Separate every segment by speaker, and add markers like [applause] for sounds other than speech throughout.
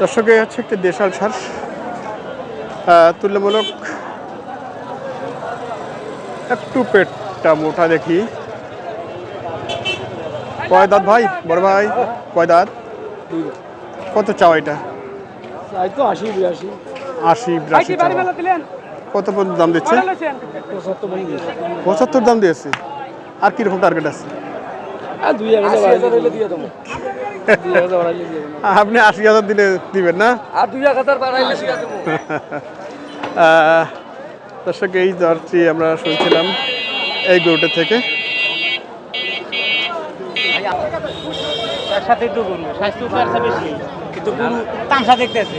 Speaker 1: দর্শক এই হচ্ছে একটি দেশাল সার তুল্যমূলক একটু পেটটা মোটা দেখি। কয় দাঁত ভাই? বড় ভাই কয় দাঁত কত চাও এটা?
Speaker 2: আশি বিরাশি।
Speaker 1: কত পর্যন্ত দাম দিচ্ছে?
Speaker 2: পঁচাত্তর
Speaker 1: পঁচাত্তর দাম দিয়েছে। আর কীরকম টার্গেট আছে? আপনি আশি হাজার দিলে দিবেন না?
Speaker 2: আর দুই এক হাজার [laughs]
Speaker 1: দর্শক এই দরটি আমরা শুনছিলাম এই গরুটা থেকে।
Speaker 3: একসাথে তো গরু স্বাস্থ্য চর্চা বেশি কিন্তু গরু তামসা দেখতেছে।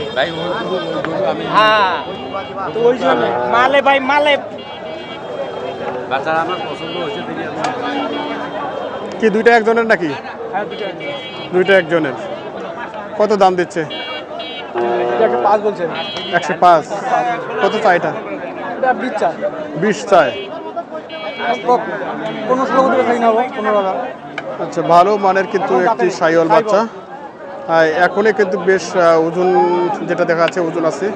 Speaker 3: হ্যাঁ তো ওই জন্য মালে ভাই মালে।
Speaker 1: কি দুইটা একজনের নাকি? দুইটা একজনের। কত দাম দিচ্ছে?
Speaker 2: পাঁচ বলছেন
Speaker 1: একশো পাঁচ। কত চাই এটা? বিশ
Speaker 2: হাজার
Speaker 1: আচ্ছা ভালো মানের কিন্তু একটি সাইওয়াল বাচ্চা। এখনই কিন্তু বেশ ওজন যেটা দেখা যাচ্ছে ওজন আছে।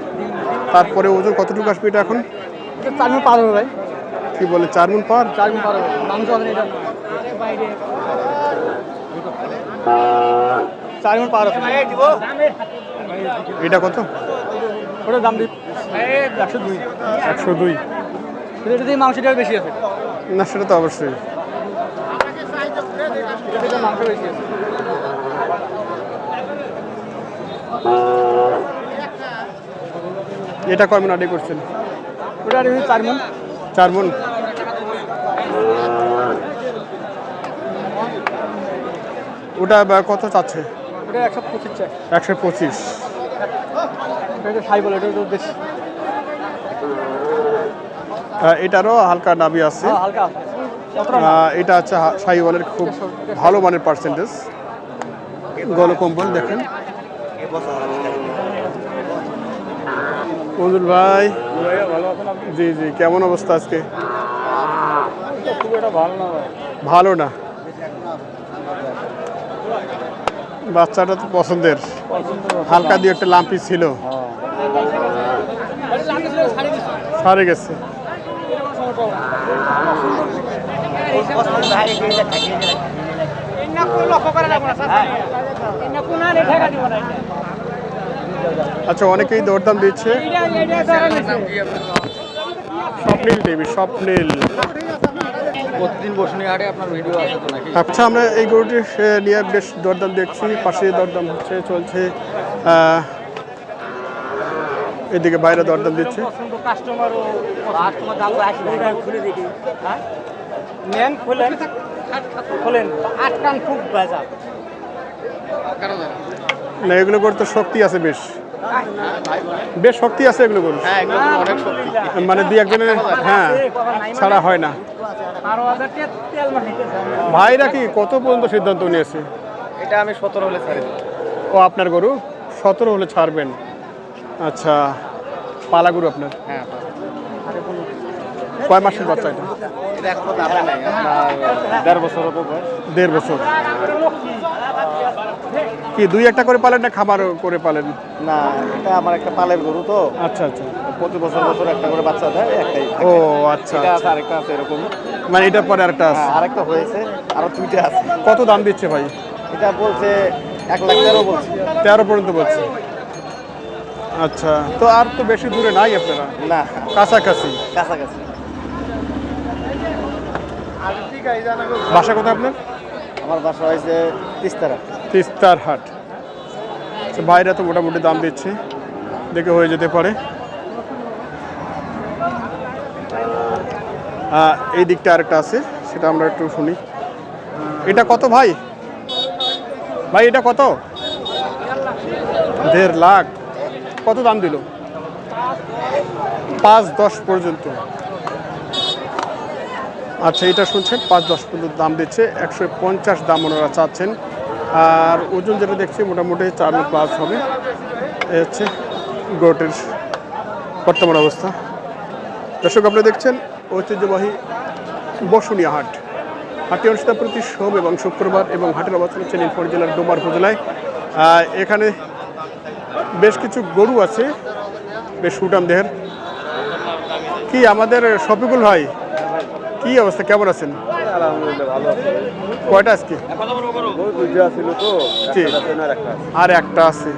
Speaker 1: তারপরে ওজন কতটুকু আসবে এটা এখন?
Speaker 2: চার পার হবে ভাই।
Speaker 1: কি বলে চার মন পার?
Speaker 2: চার পার হবে। চার মিনিট পার
Speaker 1: এটা কত?
Speaker 2: ওটার দাম একশো দুই।
Speaker 1: একশো দুই।
Speaker 2: এটা দিয়ে মাংসটা বেশি আছে।
Speaker 1: না সেটা তো অবশ্যই।
Speaker 2: মাংস বেশি আছে।
Speaker 1: এটা কয় মন আডি করছেন?
Speaker 2: ওটা চার মিনিট
Speaker 1: চার মন। ওটা কত চাচ্ছে?
Speaker 2: ওটা একশো পঁচিশ চাই।
Speaker 1: একশো এটারও হালকা নাবি আছে।
Speaker 2: হ্যাঁ আছে।
Speaker 1: এটা হচ্ছে সাইওয়ালের খুব ভালো মানের পার্সেন্টেজ গলকম্বল দেখেন। মঞ্জুর ভাই। জি জি কেমন অবস্থা আজকে?
Speaker 2: ভালো না ভাই
Speaker 1: ভালো না বাচ্চাটা তো পছন্দের। হালকা দিয়ে একটা লাম্পি ছিল। সারে গেছে। আচ্ছা অনেকেই দরদাম দিচ্ছে। স্বপ্নীল দেবী স্বপ্নীল।
Speaker 2: প্রতিদিন বসুনি হাটে আপনার ভিডিও আছে তো নাকি?
Speaker 1: আচ্ছা আমরা এই গরুটি নিয়ে বেশ দরদাম দেখছি। পাশে দরদাম হচ্ছে চলছে এদিকে বাইরে দরদাম দিচ্ছে।
Speaker 3: কাস্টমারও কাস্টমার দাম আসি খুলে দেখি হ্যাঁ নেন খুলেন খুলেন আটকান খুব বাজা
Speaker 1: না এগুলো গরু তো শক্তি আছে বেশ। বেশ শক্তি আছে এগুলো গরু
Speaker 2: অনেক
Speaker 1: মানে দুই একজনের হ্যাঁ ছাড়া হয় না। ভাইরা কি কত পর্যন্ত সিদ্ধান্ত নিয়েছে?
Speaker 2: এটা আমি সতেরো হলে ছাড়ি
Speaker 1: ও আপনার গরু? সতেরো হলে ছাড়বেন। আচ্ছা পালা গরু আপনার?
Speaker 2: হ্যাঁ
Speaker 1: কয় মাসের বাচ্চা এটা?
Speaker 2: দেড় বছর
Speaker 1: দেড় বছর। কি দুই একটা করে পালেন না খাবার করে পালেন?
Speaker 2: না এটা আমার একটা পালের গরু তো।
Speaker 1: আচ্ছা আচ্ছা।
Speaker 2: প্রতি বছর বছর একটা করে বাচ্চা দেয় একটাই
Speaker 1: ও আচ্ছা
Speaker 2: এটা
Speaker 1: আচ্ছা।
Speaker 2: আরেকটা আছে এরকম।
Speaker 1: মানে এটার পরে আরেকটা আছে?
Speaker 2: হ্যাঁ আরেকটা হয়েছে আরও দুইটা আছে।
Speaker 1: কত দাম দিচ্ছে ভাই?
Speaker 2: এটা বলছে এক লাখ তেরো বলছে।
Speaker 1: তেরো পর্যন্ত বলছে। আচ্ছা তো আর তো বেশি দূরে নাই আপনারা?
Speaker 2: না।
Speaker 1: কাছাকাছি?
Speaker 2: কাছাকাছি।
Speaker 1: বাসা কোথায় আপনার?
Speaker 2: আমার বাসা হয়েছে তিস্তারা।
Speaker 1: তিস্তার হাট। বাইরে তো মোটামুটি দাম দিচ্ছে, দেখে হয়ে যেতে পারে। এই দিকটা আরেকটা আছে, সেটা আমরা একটু শুনি। এটা কত ভাই? ভাই, এটা কত? দেড় লাখ। কত দাম দিল? পাঁচ দশ পর্যন্ত। আচ্ছা এটা শুনছেন, পাঁচ দশ পর্যন্ত দাম দিচ্ছে। একশো পঞ্চাশ দাম ওনারা চাচ্ছেন। আর ওজন যেটা দেখছি মোটামুটি চার প্লাস হবে। এ হচ্ছে গোটের বর্তমান অবস্থা। দর্শক আপনারা দেখছেন ঐতিহ্যবাহী বসুনিয়া হাট। হাটটি অনুষ্ঠিত প্রতি সোম এবং শুক্রবার এবং হাটের অবস্থান হচ্ছে নীলফামারী জেলার ডোমার উপজেলায়। এখানে বেশ কিছু গরু আছে, বেশ সুটাম দেহের। কি আমাদের শফিকুল ভাই, কি অবস্থা? কেমন আছেন?
Speaker 2: আলহামদুলিল্লাহ ভালো আছে
Speaker 1: কয়টা আজকে?
Speaker 2: দুইটা। ছিল তো আর একটা আছে।
Speaker 1: আর একটা আছে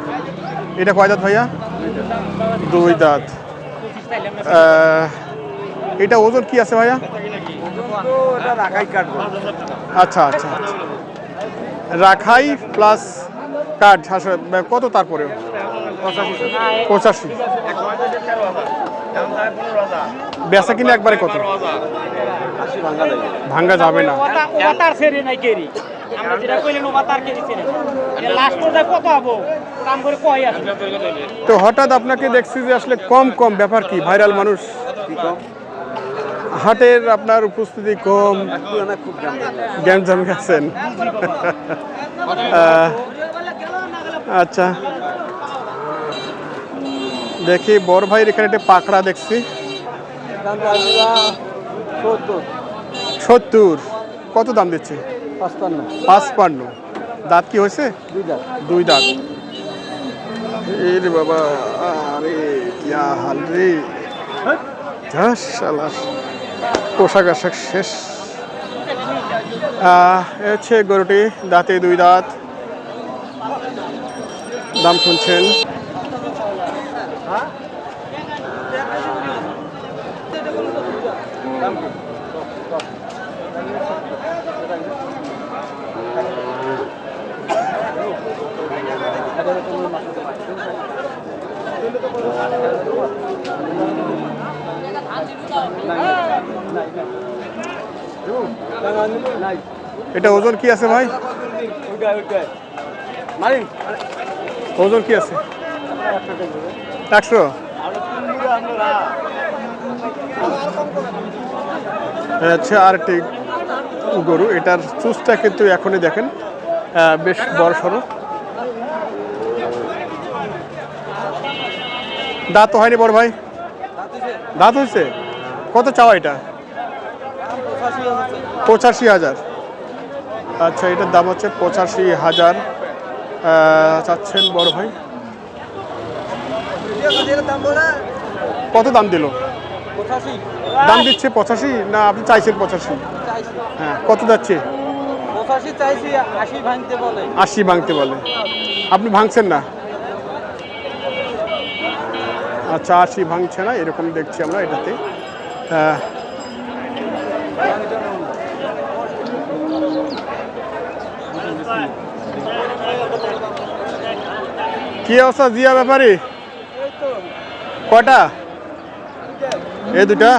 Speaker 1: এটা কয় দাঁত ভাইয়া? দুই দাঁত। এটা ওজন কি আছে ভাইয়া?
Speaker 2: রাখাই
Speaker 1: আচ্ছা আচ্ছা আচ্ছা। রাখাই প্লাস কাঠ কত তারপরে পঁচাশি। বেচা কিনে একবারে কত?
Speaker 2: ভাঙা
Speaker 1: ভাঙ্গা যাবে না। তো হঠাৎ আপনাকে দেখছি যে আসলে কম কম। ব্যাপার কি? ভাইরাল মানুষ। হাটের আপনার উপস্থিতি কম।
Speaker 2: একটু না খুব
Speaker 1: জ্ঞান জমে গেছেন আচ্ছা। দেখি বড় ভাইয়ের এখানে একটা পাকড়া দেখছি।
Speaker 2: সত্তর।
Speaker 1: কত দাম দিচ্ছে?
Speaker 2: পাঁচপান্ন।
Speaker 1: দাঁত কি হয়েছে?
Speaker 2: দুই
Speaker 1: দাঁত। এই রে বাবা আরে কিয়া হাল রে। পোশাক আশাক শেষ। হচ্ছে গরুটি দাঁতে দুই দাঁত। দাম শুনছেন। এটা ওজন কি আছে ভাই? ওজন কি আছে? একশো। আচ্ছা আর একটি গরু এটার চুজটা কিন্তু এখনই দেখেন। বেশ বড় সড়ো। দাঁত হয়নি বড় ভাই? দাঁত হয়েছে কত চাওয়া এটা? পঁচাশি হাজার। আচ্ছা এটার দাম হচ্ছে পঁচাশি হাজার। চাচ্ছেন বড় ভাই? কত দাম দিল? দাম দিচ্ছে পঁচাশি? না, আপনি চাইছেন পঁচাশি? হ্যাঁ কত যাচ্ছে?
Speaker 2: আশি ভাঙতে বলে।
Speaker 1: আপনি ভাঙছেন না? আচ্ছা আশি ভাঙছে না, এরকম দেখছি আমরা এটাতে। কি অবস্থা জিয়া ব্যাপারে? কটা এই দুটা?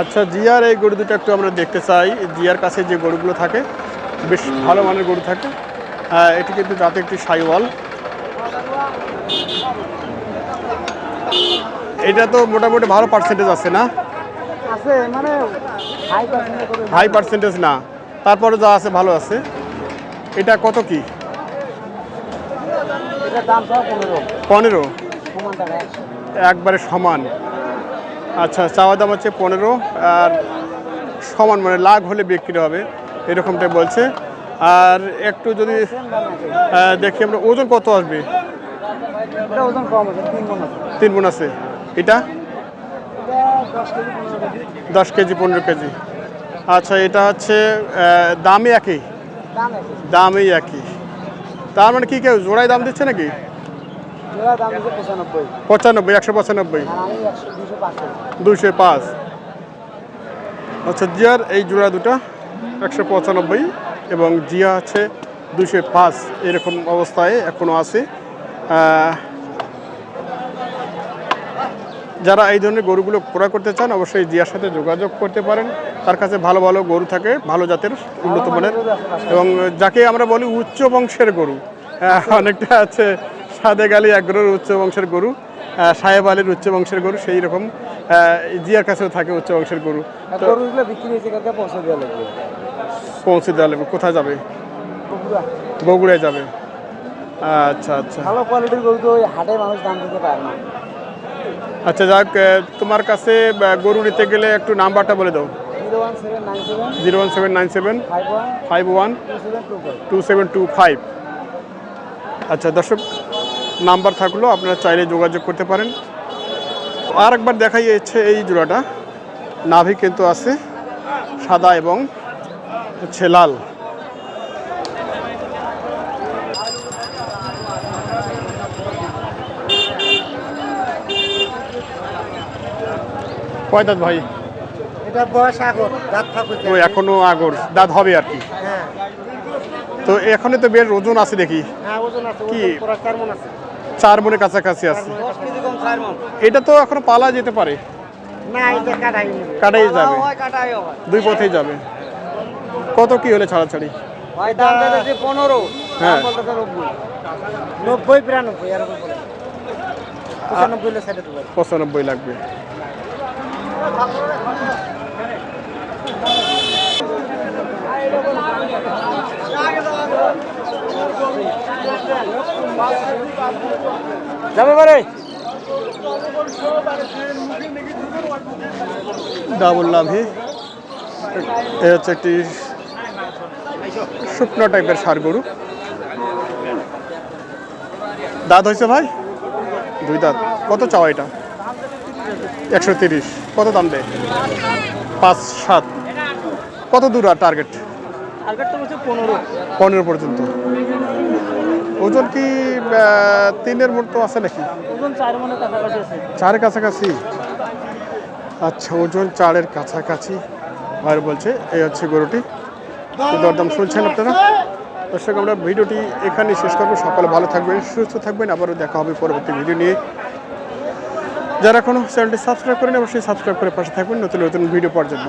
Speaker 1: আচ্ছা জিয়ার এই গরু দুটো একটু আমরা দেখতে চাই। জিয়ার কাছে যে গরুগুলো থাকে বেশ ভালো মানের গরু থাকে। আহ, এটি কিন্তু যাতে একটি সাইওয়াল। এটা তো মোটামুটি ভালো পার্সেন্টেজ আছে না?
Speaker 3: আছে মানে হাই
Speaker 1: হাই পার্সেন্টেজ না। তারপরে যা আছে ভালো আছে। এটা কত কি?
Speaker 3: পনেরো।
Speaker 1: একবারে সমান। আচ্ছা চাওয়া দাম হচ্ছে পনেরো আর সমান মানে লাখ হলে বিক্রি হবে এরকমটাই বলছে। আর একটু যদি দেখি আমরা ওজন কত আসবে?
Speaker 3: ওজন তিন গুণ আছে।
Speaker 1: এটা?
Speaker 3: দশ কেজি পনেরো কেজি।
Speaker 1: আচ্ছা এটা হচ্ছে আহ, দামে একই?
Speaker 3: দাম
Speaker 1: দামই একই। তার মানে কি কেউ জোড়ায় দাম দিচ্ছে নাকি?
Speaker 3: পঁচানব্বই।
Speaker 1: একশো পঁচানব্বই।
Speaker 3: দুশো
Speaker 1: পাঁচ। আচ্ছা জিয়ার এই জোড়া দুটো একশো পঁচানব্বই এবং জিয়া আছে দুশো পাঁচ। এরকম অবস্থায় এখনও আছে। যারা এই ধরনের গরুগুলো ক্রয় করতে চান অবশ্যই জিয়ার সাথে যোগাযোগ করতে পারেন। তার কাছে ভালো ভালো গরু থাকে ভালো জাতের উন্নত মানের। এবং যাকে আমরা বলি উচ্চ বংশের গরু অনেকটা আছে সাদে গালি এক উচ্চ বংশের গরু সাহেব আলীর উচ্চ বংশের গরু সেই রকম জিয়ার কাছেও থাকে উচ্চ বংশের গরু।
Speaker 3: পৌঁছে দেওয়া লাগবে।
Speaker 1: কোথায় যাবে? বগুড়ায় যাবে। আচ্ছা আচ্ছা।
Speaker 3: ভালো কোয়ালিটির গরু তো হাটে মানুষ দাম দিতে পারে না।
Speaker 1: আচ্ছা যাক তোমার কাছে গরু নিতে গেলে একটু নাম্বারটা বলে দাও।
Speaker 3: Zero one seven nine seven five one two seven two five
Speaker 1: two seven two five আচ্ছা দর্শক নাম্বার থাকল আপনারা চাইলে যোগাযোগ করতে পারেন। আর একবার দেখাই যাচ্ছে এই জোড়াটা। নাভি কিন্তু আছে সাদা এবং হচ্ছে লাল। কয় দাঁত ভাই?
Speaker 3: এটা বয়স আগর দাঁত
Speaker 1: তো এখনও আগর দাঁত হবে আর কি।
Speaker 3: হ্যাঁ।
Speaker 1: তো এখানে তো বেশ ওজন আছে দেখি।
Speaker 3: হ্যাঁ ওজন আছে
Speaker 1: কি?
Speaker 3: চার মন আছে।
Speaker 1: চার মনের কাছাকাছি আছে।
Speaker 3: মন।
Speaker 1: এটা তো এখনও পালা যেতে পারে।
Speaker 3: না এটা কাটাই
Speaker 1: কাটাই যাবে।
Speaker 3: কাটাই
Speaker 1: দুই পথেই যাবে। কত কি হলে ছাড়াছাড়ি?
Speaker 3: ভাই দাম দিতেছে পনেরো।
Speaker 1: হ্যাঁ।
Speaker 3: বলতেছে নব্বই। নব্বই বিরানব্বই এরকম বলে পঁচানব্বই হলে সাইডে
Speaker 1: পঁচানব্বই লাগবে।
Speaker 3: যাবে পারে
Speaker 1: ডাবল লাভি এ হচ্ছে একটি শুকনো টাইপের সার গরু। দাঁত হয়েছে ভাই? দুই দাঁত। কত চাওয়া এটা? একশো তিরিশ। কত দাম দেয়? পাঁচ, সাত। কত দূর আর টার্গেট
Speaker 3: পনেরো।
Speaker 1: পর্যন্ত। ওজন কি তিনের মতো আছে নাকি? চারের কাছাকাছি আচ্ছা ওজন চারের কাছাকাছি। আর বলছে এই হচ্ছে গরুটি। দরদাম শুনছেন আপনারা? দর্শক আমরা ভিডিওটি এখানে শেষ করব। সকালে ভালো থাকবেন সুস্থ থাকবেন। আবারও দেখা হবে পরবর্তী ভিডিও নিয়ে। যারা এখনও চ্যানেলটি সাবস্ক্রাইব করেন অবশ্যই সাবস্ক্রাইব করে পাশে থাকবেন। নতুন নতুন ভিডিও পাওয়ার জন্য।